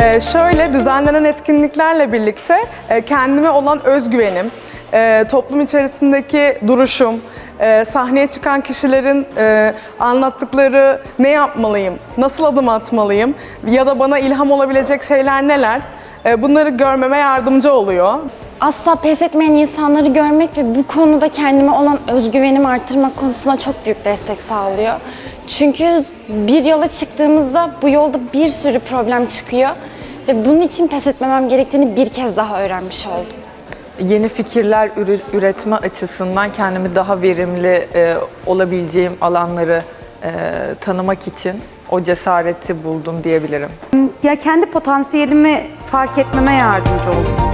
Ee, şöyle düzenlenen etkinliklerle birlikte e, kendime olan özgüvenim, e, toplum içerisindeki duruşum, e, sahneye çıkan kişilerin e, anlattıkları ne yapmalıyım, nasıl adım atmalıyım ya da bana ilham olabilecek şeyler neler, e, bunları görmeme yardımcı oluyor. Asla pes etmeyen insanları görmek ve bu konuda kendime olan özgüvenimi arttırmak konusunda çok büyük destek sağlıyor. Çünkü bir yola çıktığımızda bu yolda bir sürü problem çıkıyor ve bunun için pes etmemem gerektiğini bir kez daha öğrenmiş oldum. Yeni fikirler üretme açısından kendimi daha verimli e, olabileceğim alanları e, tanımak için o cesareti buldum diyebilirim. Ya kendi potansiyelimi fark etmeme yardımcı oldu.